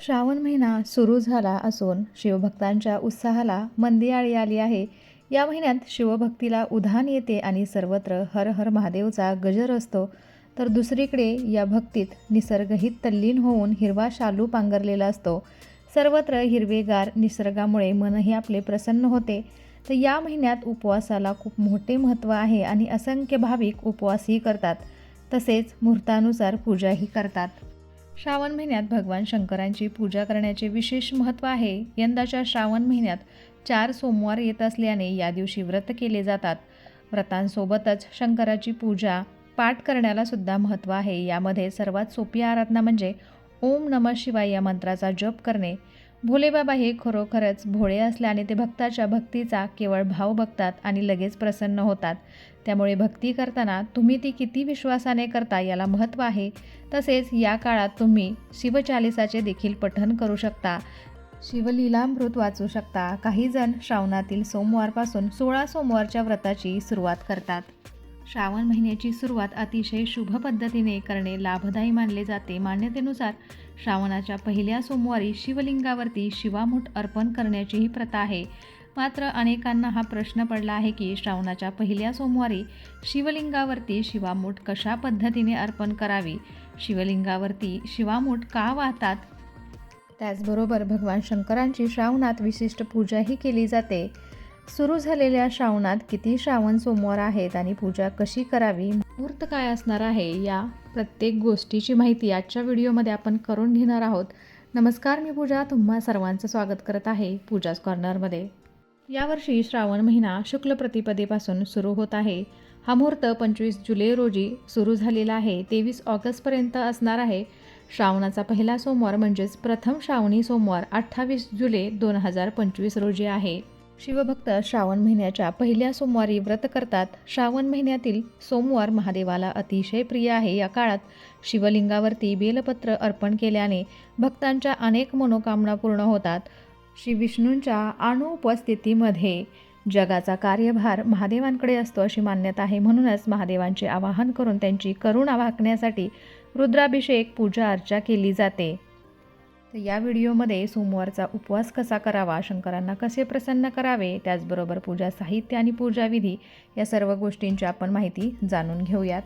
श्रावण महिना सुरू झाला असून शिवभक्तांच्या उत्साहाला मंदियाळी आली आहे. या महिन्यात शिवभक्तीला उधाण येते आणि सर्वत्र हर हर महादेवचा गजर असतो. तर दुसरीकडे या भक्तीत निसर्गहित तल्लीन होऊन हिरवा शालू पांघरलेला असतो. सर्वत्र हिरवेगार निसर्गामुळे मनही आपले प्रसन्न होते. तर या महिन्यात उपवासाला खूप मोठे महत्त्व आहे आणि असंख्य भाविक उपवासही करतात. तसेच मुहूर्तानुसार पूजाही करतात. श्रावण महिन्यात भगवान शंकरांची पूजा करण्याचे विशेष महत्त्व आहे. यंदाच्या श्रावण महिन्यात चार सोमवार येत असल्याने या दिवशी व्रत केले जातात. व्रतांसोबतच शंकराची पूजा पाठ करण्याला सुद्धा महत्त्व आहे. यामध्ये सर्वात सोपी आराधना म्हणजे ओम नम शिवाय या मंत्राचा जप करणे. भोलेबाबा हे खरोखरच भोळे असल्याने ते भक्ताच्या भक्तीचा केवळ भाव बघतात आणि लगेच प्रसन्न होतात. त्यामुळे भक्ती करताना तुम्ही ती किती विश्वासाने करता याला महत्त्व आहे. तसेच या काळात तुम्ही शिवचालिसाचे देखील पठन करू शकता. शिवलीलामृत वाचू शकता. काही जण श्रावणातील सोमवारपासून सोळा सोमवारच्या व्रताची सुरुवात करतात. श्रावण महिन्याची सुरुवात अतिशय शुभ पद्धतीने करणे लाभदायी मानले जाते. मान्यतेनुसार श्रावणाच्या पहिल्या सोमवारी शिवलिंगावरती शिवामूठ अर्पण करण्याची ही प्रथा आहे. मात्र अनेकांना हा प्रश्न पडला आहे की श्रावणाच्या पहिल्या सोमवारी शिवलिंगावरती शिवामूठ कशा पद्धतीने अर्पण करावी? शिवलिंगावरती शिवामूठ का वाहतात? त्याचबरोबर भगवान शंकरांची श्रावणात विशिष्ट पूजाही केली जाते. सुरू झालेल्या श्रावणात किती श्रावण सोमवार आहेत आणि पूजा कशी करावी? मुहूर्त काय असणार आहे या प्रत्येक गोष्टीची माहिती आजच्या व्हिडिओमध्ये आपण करून घेणार आहोत. नमस्कार मी पूजा. तुम्हा सर्वांचं स्वागत करत आहे पूजाच कॉर्नरमध्ये. यावर्षी श्रावण महिना शुक्ल प्रतिपदेपासून सुरू होत आहे. हा मुहूर्त पंचवीस जुलै रोजी सुरू झालेला आहे. तेवीस ऑगस्टपर्यंत असणार आहे. श्रावणाचा पहिला सोमवार म्हणजेच प्रथम श्रावणी सोमवार अठ्ठावीस जुलै दोन हजार पंचवीस रोजी आहे. शिवभक्त श्रावण महिन्याच्या पहिल्या सोमवारी व्रत करतात. श्रावण महिन्यातील सोमवार महादेवाला अतिशय प्रिय आहे. या काळात शिवलिंगावरती बेलपत्र अर्पण केल्याने भक्तांच्या अनेक मनोकामना पूर्ण होतात. श्री विष्णूंच्या अनुपस्थितीमध्ये जगाचा कार्यभार महादेवांकडे असतो अशी मान्यता आहे. म्हणूनच महादेवांचे आवाहन करून त्यांची करुणा वाकण्यासाठी रुद्राभिषेक पूजा अर्चा केली जाते. तर या व्हिडिओमध्ये सोमवारचा उपवास कसा करावा शंकरांना कसे प्रसन्न करावे त्याचबरोबर पूजा साहित्य आणि पूजाविधी या सर्व गोष्टींची आपण माहिती जाणून घेऊयात.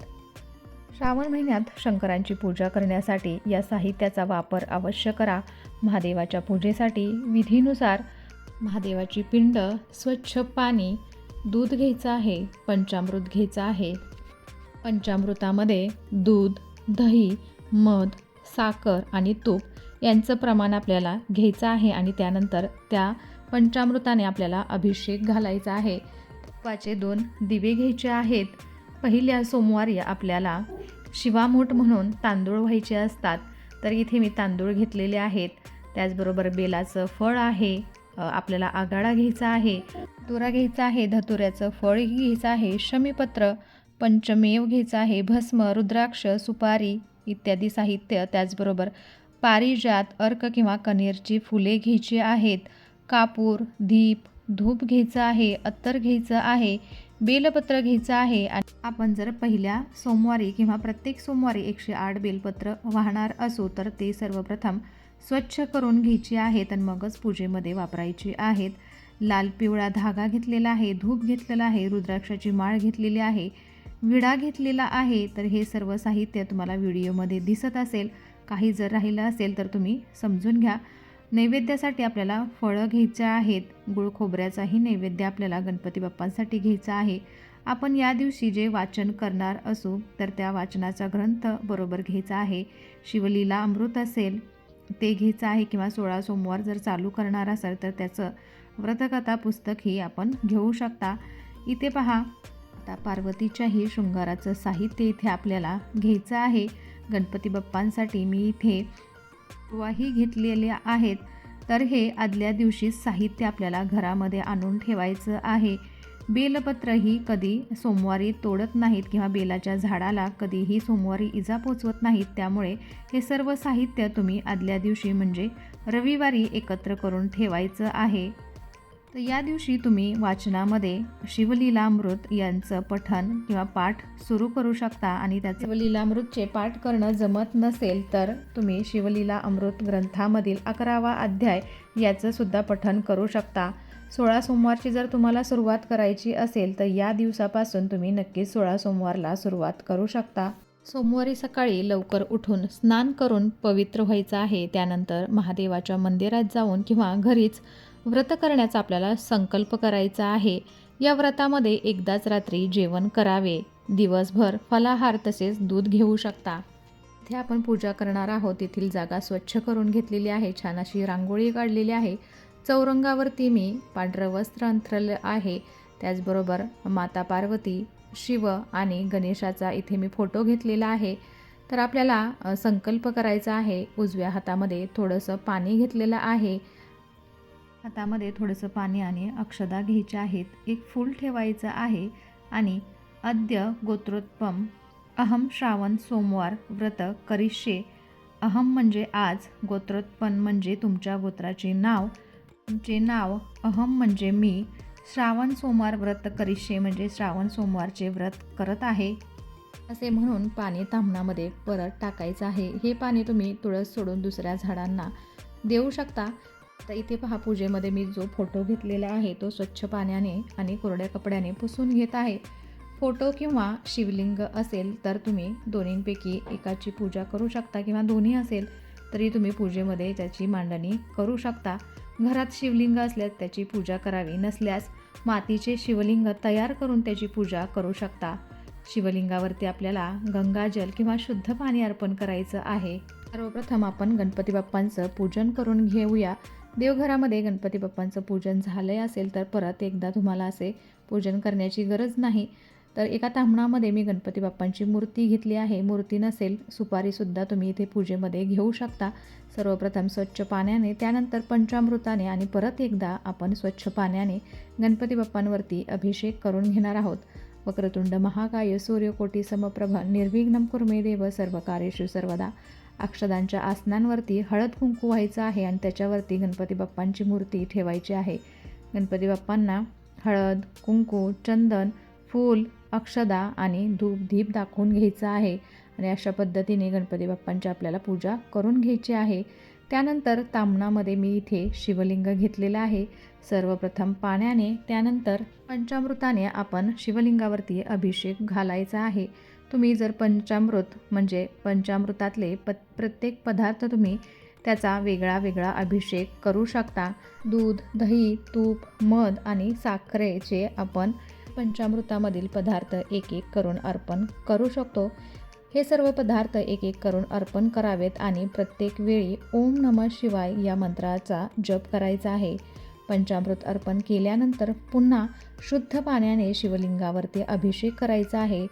श्रावण महिन्यात शंकरांची पूजा करण्यासाठी या साहित्याचा वापर अवश्य करा. महादेवाच्या पूजेसाठी विधीनुसार महादेवाची पिंड स्वच्छ पाणी दूध घ्यायचं आहे पंचामृत घ्यायचं आहे. पंचामृतामध्ये दूध दही मध साखर आणि तूप यांचं प्रमाण आपल्याला घ्यायचं आहे आणि त्यानंतर त्या पंचामृताने आपल्याला अभिषेक घालायचा आहे. तुपाचे दोन दिवे घ्यायचे आहेत. पहिल्या सोमवारी आपल्याला शिवामूठ म्हणून तांदूळ व्हायचे असतात. तर इथे मी तांदूळ घेतलेले आहेत. त्याचबरोबर बेलाचं फळ आहे. आपल्याला आगाडा घ्यायचा आहे. तुरा घ्यायचा आहे. धतुऱ्याचं फळ घ्यायचं आहे. शमीपत्र पंचमेव घ्यायचं आहे. भस्म रुद्राक्ष सुपारी इत्यादी साहित्य त्याचबरोबर पारिजात अर्क किंवा कनेरची फुले घ्यायची आहेत. कापूर दीप धूप घ्यायचं आहे अत्तर घ्यायचं आहे बेलपत्र घ्यायचं आहे आणि आपण जर पहिल्या सोमवारी किंवा प्रत्येक सोमवारी एकशे आठ बेलपत्र वाहणार असू तर ते सर्वप्रथम स्वच्छ करून घ्यायची आहेत आणि मगच पूजेमध्ये वापरायची आहेत. लाल पिवळा धागा घेतलेला आहे धूप घेतलेला आहे रुद्राक्षाची माळ घेतलेली आहे विडा घेतलेला आहे. तर हे सर्व साहित्य तुम्हाला व्हिडिओमध्ये दिसत असेल. काही जर राहिलं असेल तर तुम्ही समजून घ्या. नैवेद्यासाठी आपल्याला फळं घ्यायचं आहेत. गुळ खोबऱ्याचाही नैवेद्य आपल्याला गणपती बाप्पांसाठी घ्यायचा आहे. आपण या दिवशी जे वाचन करणार असू तर त्या वाचनाचा ग्रंथ बरोबर घ्यायचा आहे. शिवलीला अमृत असेल ते घ्यायचं आहे किंवा सोळा सोमवार जर चालू करणार असाल तर त्याचं व्रतकथा पुस्तकही आपण घेऊ शकता. इथे पहा आता पार्वतीच्याही शृंगाराचं साहित्य इथे आपल्याला घ्यायचं आहे. गणपती बाप्पांसाठी मी इथे वाही घेतलेल्या आहेत. तर हे आदल्या दिवशी साहित्य आपल्याला घरामध्ये आणून ठेवायचं आहे. बेलपत्रही कधी सोमवारी तोडत नाहीत किंवा बेलाच्या झाडाला कधीही सोमवारी इजा पोचवत नाहीत. त्यामुळे हे सर्व साहित्य तुम्ही आदल्या दिवशी म्हणजे रविवारी एकत्र करून ठेवायचं आहे. तर या दिवशी तुम्ही वाचनामध्ये शिवलीलामृत यांचं पठण किंवा पाठ सुरू करू शकता आणि त्या शिवलीलामृतचे पाठ करणं जमत नसेल तर तुम्ही शिवलीला अमृत ग्रंथामधील अकरावा अध्याय याचं सुद्धा पठण करू शकता. सोळा सोमवारची जर तुम्हाला सुरुवात करायची असेल तर या दिवसापासून तुम्ही नक्कीच सोळा सोमवारला सुरुवात करू शकता. सोमवारी सकाळी लवकर उठून स्नान करून पवित्र व्हायचं आहे. त्यानंतर महादेवाच्या मंदिरात जाऊन किंवा घरीच व्रत करण्याचा आपल्याला संकल्प करायचा आहे. या व्रतामध्ये एकदाच रात्री जेवण करावे. दिवसभर फलाहार तसेच दूध घेऊ शकता. इथे आपण पूजा करणार आहोत. तेथील जागा स्वच्छ करून घेतलेली आहे. छान अशी रांगोळी काढलेली आहे. चौरंगावरती मी पांढरं वस्त्र अंथरलं आहे. त्याचबरोबर माता पार्वती शिव आणि गणेशाचा इथे मी फोटो घेतलेला आहे. तर आपल्याला संकल्प करायचा आहे. उजव्या हातामध्ये थोडंसं पाणी घेतलेलं आहे. हातामध्ये थोडंसं पाणी आणि अक्षदा घ्यायच्या आहेत. एक फूल ठेवायचं आहे आणि अद्य गोत्रोत्पम अहम श्रावण सोमवार व्रत करिष्ये. अहम म्हणजे आज गोत्रोत्पन्न म्हणजे तुमच्या गोत्राचे नाव. तुमचे नाव अहम म्हणजे मी. श्रावण सोमवार व्रत करिष्ये म्हणजे श्रावण सोमवारचे व्रत करत आहे. असे म्हणून पाणी तांबणामध्ये परत टाकायचं आहे. हे पाणी तुम्ही तुळस सोडून दुसऱ्या झाडांना देऊ शकता. तर इथे पहा पूजेमध्ये मी जो फोटो घेतलेला आहे तो स्वच्छ पाण्याने आणि कोरड्या कपड्याने पुसून घेत आहे. फोटो किंवा शिवलिंग असेल तर तुम्ही दोन्हींपैकी एकाची पूजा करू शकता किंवा दोन्ही असेल तरी तुम्ही पूजेमध्ये त्याची मांडणी करू शकता. घरात शिवलिंग असल्यास त्याची पूजा करावी नसल्यास मातीचे शिवलिंग तयार करून त्याची पूजा करू शकता. शिवलिंगावरती आपल्याला गंगाजल किंवा शुद्ध पाणी अर्पण करायचं आहे. सर्वप्रथम आपण गणपती बाप्पांचं पूजन करून घेऊया. देवघरामध्ये गणपती बाप्पांचं पूजन झालं असेल तर परत एकदा तुम्हाला असे पूजन करण्याची गरज नाही. तर एका तांबणामध्ये मी गणपती बाप्पांची मूर्ती घेतली आहे. मूर्ती नसेल सुपारीसुद्धा तुम्ही इथे पूजेमध्ये घेऊ शकता. सर्वप्रथम स्वच्छ पाण्याने त्यानंतर पंचामृताने आणि परत एकदा आपण स्वच्छ पाण्याने गणपती बाप्पांवरती अभिषेक करून घेणार आहोत. वक्रतुंड महाकाय सूर्यकोटी समप्रभ निर्विघ्नम कुर्मे देव सर्व कार्येषु सर्वदा. अक्षदांच्या आसनांवरती हळद कुंकू व्हायचं आहे आणि त्याच्यावरती गणपती बाप्पांची मूर्ती ठेवायची आहे. गणपती बाप्पांना हळद कुंकू चंदन फूल अक्षदा आणि धूप दीप दाखवून घ्यायचं आहे आणि अशा पद्धतीने गणपती बाप्पांची आपल्याला पूजा करून घ्यायची आहे. त्यानंतर तामणामध्ये मी इथे शिवलिंग घेतलेलं आहे. सर्वप्रथम पाण्याने त्यानंतर पंचामृताने आपण शिवलिंगावरती अभिषेक घालायचा आहे. तुम्ही जर पंचामृत म्हणजे पंचामृतातले प प्रत्येक पदार्थ तुम्ही त्याचा वेगळा वेगळा अभिषेक करू शकता. दूध दही तूप मध आणि साखरेचे आपण पंचामृतामधील पदार्थ एक एक करून अर्पण करू शकतो. हे सर्व पदार्थ एक एक करून अर्पण करावेत आणि प्रत्येक वेळी ओम नम शिवाय या मंत्राचा जप करायचा आहे. पंचामृत अर्पण केल्यानंतर पुन्हा शुद्ध पाण्याने शिवलिंगावरती अभिषेक करायचा आहे.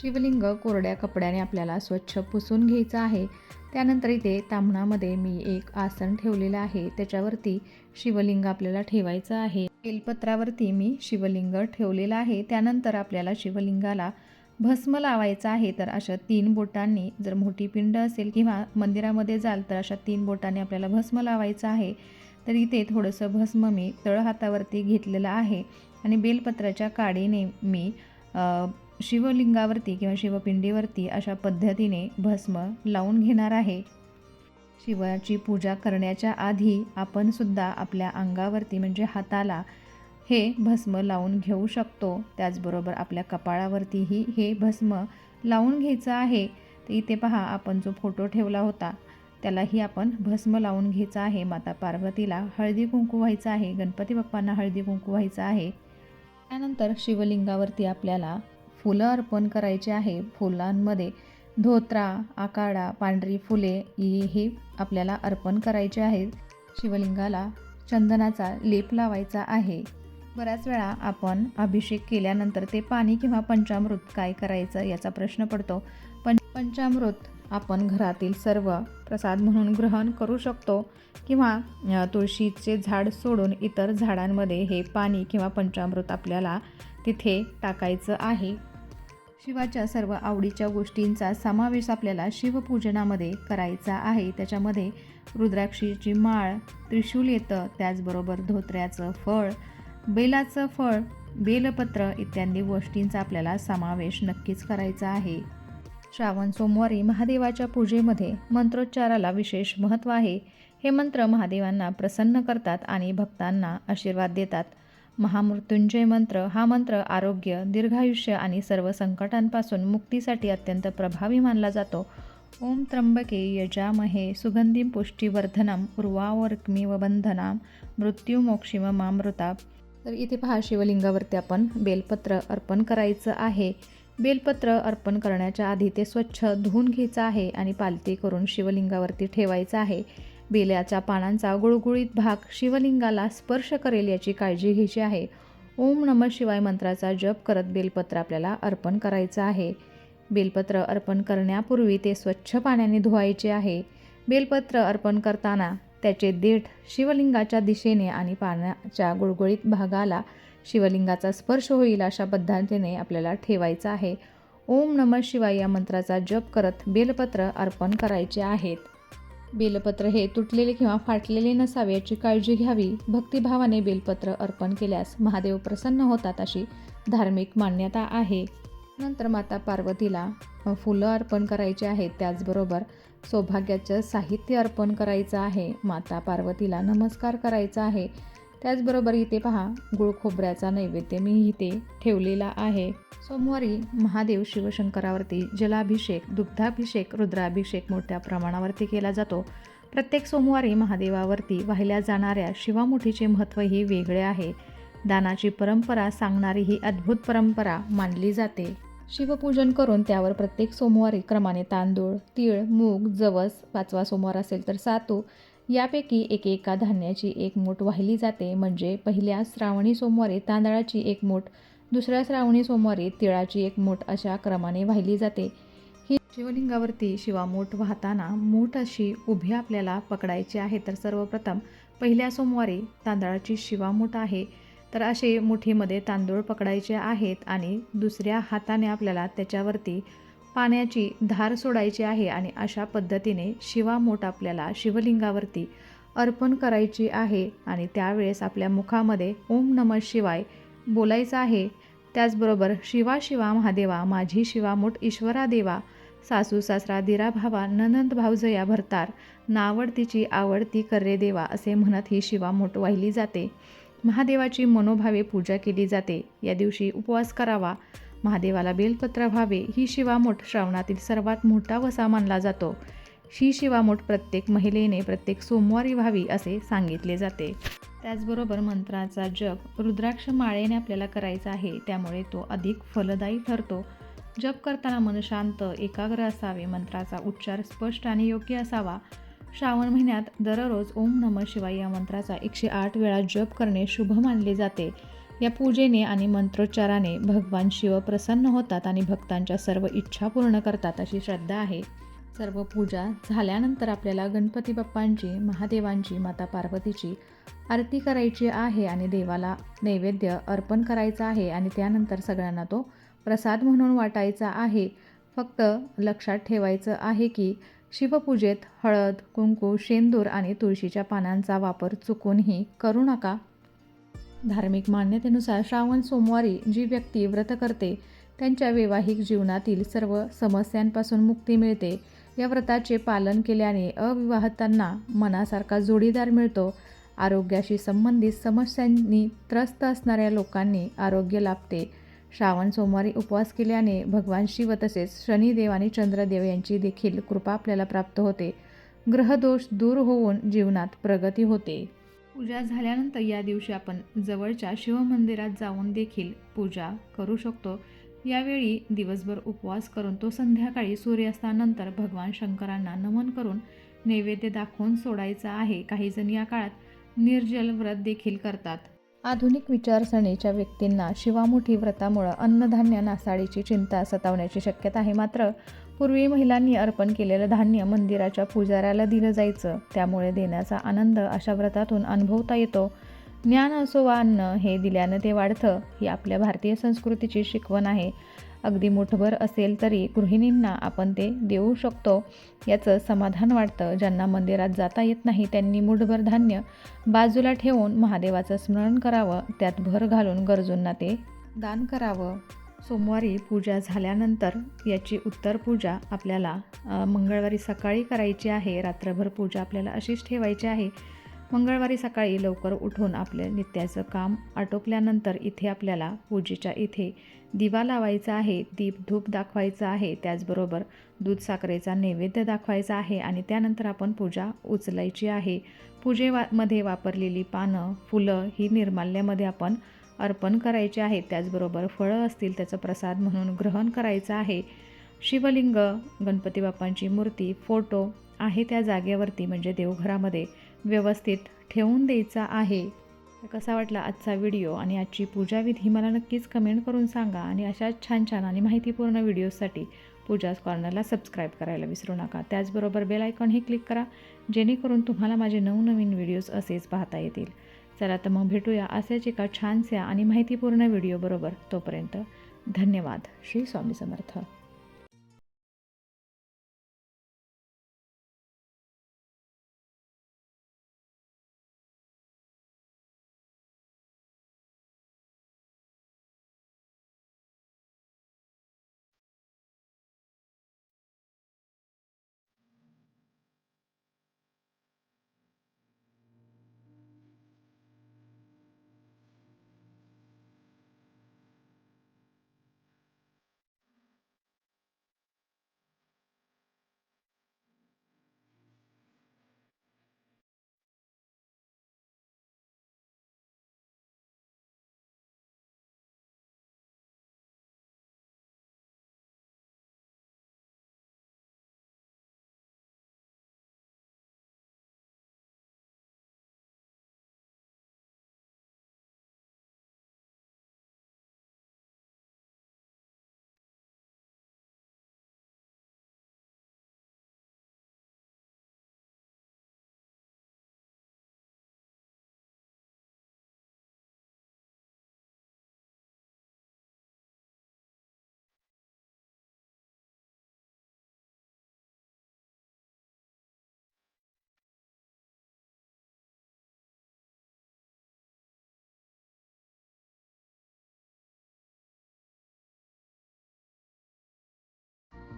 शिवलिंग कोरड्या कपड्याने आपल्याला स्वच्छ पुसून घ्यायचं आहे. त्यानंतर इथे तांबणामध्ये मी एक आसन ठेवलेलं आहे. त्याच्यावरती शिवलिंग आपल्याला ठेवायचं आहे. बेलपत्रावरती मी शिवलिंग ठेवलेलं आहे. त्यानंतर आपल्याला शिवलिंगाला भस्म लावायचं आहे. तर अशा तीन बोटांनी जर मोठी पिंड असेल किंवा मंदिरामध्ये जाल तर अशा तीन बोटांनी आपल्याला भस्म लावायचं आहे. तर इथे थोडंसं भस्म मी तळहातावरती घेतलेलं आहे. आणि बेलपत्राच्या काडीने मी शिवलिंगावरती किंवा शिवपिंडीवरती अशा पद्धतीने भस्म लावून घेणार आहे. शिवाची पूजा करण्याच्या आधी आपण सुद्धा आपल्या अंगावरती म्हणजे हाताला हे भस्म लावून घेऊ शकतो. त्याचबरोबर आपल्या कपाळावरतीही हे भस्म लावून घ्यायचं आहे. तर इथे पहा आपण जो फोटो ठेवला होता त्यालाही आपण भस्म लावून घ्यायचं आहे. माता पार्वतीला हळदी कुंकू व्हायचं आहे. गणपती बाप्पांना हळदी कुंकू व्हायचं आहे. त्यानंतर शिवलिंगावरती आपल्याला फुलं अर्पण करायची आहे. फुलांमध्ये धोत्रा आकाडा पांढरी फुले ही आपल्याला अर्पण करायचे आहेत शिवलिंगाला चंदनाचा लेप लावायचा आहे. बऱ्याच वेळा आपण अभिषेक केल्यानंतर ते पाणी किंवा पंचामृत काय करायचं याचा प्रश्न पडतो. पण पंचामृत आपण घरातील सर्व प्रसाद म्हणून ग्रहण करू शकतो किंवा तुळशीचे झाड सोडून इतर झाडांमध्ये हे पाणी किंवा पंचामृत आपल्याला तिथे टाकायचं आहे. शिवाच्या सर्व आवडीच्या गोष्टींचा समावेश आपल्याला शिवपूजनामध्ये करायचा आहे. त्याच्यामध्ये रुद्राक्षीची माळ त्रिशूल येतं त्याचबरोबर धोत्र्याचं फळ बेलाचं फळ बेलपत्र इत्यादी गोष्टींचा आपल्याला समावेश नक्कीच करायचा आहे. श्रावण सोमवारी महादेवाच्या पूजेमध्ये मंत्रोच्चाराला विशेष महत्त्व आहे. हे मंत्र महादेवांना प्रसन्न करतात आणि भक्तांना आशीर्वाद देतात. महामृत्युंजय मंत्र हा मंत्र आरोग्य दीर्घायुष्य आणि सर्व संकटांपासून मुक्तीसाठी अत्यंत प्रभावी मानला जातो. ओम त्र्यंबके यजामहे सुगंधी पुष्टीवर्धनम उर्वावर्क्मिव बंधनाम मृत्युमोक्षिम मामृता तर इथे पहा शिवलिंगावरती आपण बेलपत्र अर्पण करायचं आहे. बेलपत्र अर्पण करण्याच्या आधी ते स्वच्छ धुवून घ्यायचं आहे आणि पालती करून शिवलिंगावरती ठेवायचं आहे. बेल्याच्या पानांचा गुळगुळीत भाग शिवलिंगाला स्पर्श करेल याची काळजी घ्यायची आहे. ओम नम शिवाय मंत्राचा जप करत बेलपत्र आपल्याला अर्पण करायचं आहे. बेलपत्र अर्पण करण्यापूर्वी ते स्वच्छ पाण्याने धुवायचे आहे. बेलपत्र अर्पण करताना त्याचे देठ शिवलिंगाच्या दिशेने आणि पाण्याच्या गुळगुळीत भागाला शिवलिंगाचा स्पर्श होईल अशा पद्धतीने आपल्याला ठेवायचं आहे. ओम नम शिवाय या मंत्राचा जप करत बेलपत्र अर्पण करायचे आहेत. बेलपत्र हे तुटलेले किंवा फाटलेले नसावे याची काळजी घ्यावी. भक्तिभावाने बेलपत्र अर्पण केल्यास महादेव प्रसन्न होतात अशी धार्मिक मान्यता आहे. नंतर माता पार्वतीला फुलं अर्पण करायची आहेत. त्याचबरोबर सौभाग्याचं साहित्य अर्पण करायचं आहे. माता पार्वतीला नमस्कार करायचा आहे. त्याचबरोबर इथे पहा गुळ खोबऱ्याचा नैवेद्य मी इथे ठेवलेला आहे. सोमवारी महादेव शिवशंकरावरती जलाभिषेक दुग्धाभिषेक रुद्राभिषेक मोठ्या प्रमाणावरती केला जातो. प्रत्येक सोमवारी महादेवावरती वाहिल्या जाणाऱ्या शिवामुठीचे महत्त्व हे वेगळे आहे. दानाची परंपरा सांगणारी ही अद्भुत परंपरा मानली जाते. शिवपूजन करून त्यावर प्रत्येक सोमवारी क्रमाने तांदूळ तीळ मूग जवस पाचवा सोमवार असेल तर सातू यापैकी एक एका धान्याची एक मूठ वाहिली जाते म्हणजे पहिल्या श्रावणी सोमवारी तांदळाची एक मूठ दुसऱ्या श्रावणी सोमवारी तिळाची एक मूठ अशा क्रमाने वाहिली जाते. ही शिवलिंगावरती शिवामूठ वाहताना मूठ अशी उभी आपल्याला पकडायची आहे तर सर्वप्रथम पहिल्या सोमवारी तांदळाची शिवामूठ आहे तर असे मुठीमध्ये तांदूळ पकडायचे आहेत आणि दुसऱ्या हाताने आपल्याला त्याच्यावरती पाण्याची धार सोडायची आहे आणि अशा पद्धतीने शिवामोठ आपल्याला शिवलिंगावरती अर्पण करायची आहे आणि त्यावेळेस आपल्या मुखामध्ये ओम नम शिवाय बोलायचं आहे. त्याचबरोबर शिवा शिवा महादेवा माझी शिवामोठ ईश्वरा देवा सासू सासरा दिरा भावा ननंद भावजया भरतार नावडतीची आवडती कर्रे देवा असे म्हणत ही शिवामोठ वाहिली जाते. महादेवाची मनोभावे पूजा केली जाते. या दिवशी उपवास करावा. महादेवाला बेलपत्र व्हावे ही शिवामोठ श्रावणातील सर्वात मोठा वसा मानला जातो. ही शिवामोठ प्रत्येक महिलेने प्रत्येक सोमवारी व्हावी असे सांगितले जाते. त्याचबरोबर मंत्राचा जप रुद्राक्ष माळेने आपल्याला करायचा आहे त्यामुळे तो अधिक फलदायी ठरतो. जप करताना मन शांत एकाग्र असावे मंत्राचा उच्चार स्पष्ट आणि योग्य असावा. श्रावण महिन्यात दररोज ओम नम शिवाय या मंत्राचा एकशे आठ वेळा जप करणे शुभ मानले जाते. या पूजेने आणि मंत्रोच्चाराने भगवान शिव प्रसन्न होतात आणि भक्तांच्या सर्व इच्छा पूर्ण करतात अशी श्रद्धा आहे. सर्व पूजा झाल्यानंतर आपल्याला गणपती बाप्पांची महादेवांची माता पार्वतीची आरती करायची आहे आणि देवाला नैवेद्य अर्पण करायचा आहे आणि त्यानंतर सगळ्यांना तो प्रसाद म्हणून वाटायचा आहे. फक्त लक्षात ठेवायचं आहे की शिवपूजेत हळद कुंकू शेंदूर आणि तुळशीच्या पानांचा वापर चुकूनही करू नका. धार्मिक मान्यतेनुसार श्रावण सोमवारी जी व्यक्ती व्रत करते त्यांच्या वैवाहिक जीवनातील सर्व समस्यांपासून मुक्ती मिळते. या व्रताचे पालन केल्याने अविवाहितांना मनासारखा जोडीदार मिळतो. आरोग्याशी संबंधित समस्यांनी त्रस्त असणाऱ्या लोकांनी आरोग्य लाभते. श्रावण सोमवारी उपवास केल्याने भगवान शिव तसेच शनिदेव आणि चंद्रदेव यांची देखील कृपा आपल्याला प्राप्त होते. ग्रहदोष दूर होऊन जीवनात प्रगती होते. पूजा झाल्यानंतर या दिवशी आपण जवळच्या शिवमंदिरात जाऊन देखील पूजा करू शकतो. यावेळी दिवसभर उपवास करून तो संध्याकाळी सूर्यास्तानंतर भगवान शंकरांना नमन करून नैवेद्य दाखवून सोडायचा आहे. काही जण या काळात निर्जल व्रत देखील करतात. आधुनिक विचारसरणीच्या व्यक्तींना शिवामुठी व्रतामुळं अन्नधान्य नासाडीची चिंता सतावण्याची शक्यता आहे मात्र पूर्वी महिलांनी अर्पण केलेलं धान्य मंदिराच्या पुजाऱ्याला दिलं जायचं. त्यामुळे देण्याचा आनंद अशा व्रतातून अनुभवता येतो. ज्ञान असो वा अन्न हे दिल्यानं ते वाढतं ही आपल्या भारतीय संस्कृतीची शिकवण आहे. अगदी मुठभर असेल तरी गृहिणींना आपण ते देऊ शकतो. याचं समाधान वाटतं. ज्यांना मंदिरात जाता येत नाही त्यांनी मुठभर धान्य बाजूला ठेवून महादेवाचं स्मरण करावं. त्यात भर घालून गरजूंना ते दान करावं. सोमवारी पूजा झाल्यानंतर याची उत्तर पूजा आपल्याला मंगळवारी सकाळी करायची आहे. रात्रभर पूजा आपल्याला अशीच ठेवायची आहे. मंगळवारी सकाळी लवकर उठून आपलं नित्याचं काम आटोपल्यानंतर इथे आपल्याला पूजेच्या इथे दिवा लावायचा आहे. दीप धूप दाखवायचा आहे. त्याचबरोबर दूध साखरेचा नैवेद्य दाखवायचा आहे आणि त्यानंतर आपण पूजा उचलायची आहे. पूजे वा मध्ये वापरलेली पानं फुलं ही निर्माल्यामध्ये आपण अर्पण करायचे आहे. त्याचबरोबर फळं असतील त्याचा प्रसाद म्हणून ग्रहण करायचं आहे. शिवलिंग गणपती बाप्पांची मूर्ती फोटो आहे त्या जागेवरती म्हणजे देवघरामध्ये व्यवस्थित ठेवून द्यायचा आहे. कसा वाटला आजचा व्हिडिओ आणि आजची पूजाविधी मला नक्कीच कमेंट करून सांगा आणि अशाच छान छान आणि माहितीपूर्ण व्हिडिओसाठी पूजाज कॉर्नरला सबस्क्राईब करायला विसरू नका. त्याचबरोबर बेल आयकॉनही क्लिक करा. जेणेकरून तुम्हाला माझे नवनवीन व्हिडिओज असेच पाहता येतील. चला तर मग भेटूया असेच एका छानस्या आणि माहितीपूर्ण व्हिडिओबरोबर तोपर्यंत धन्यवाद. श्री स्वामी समर्थ.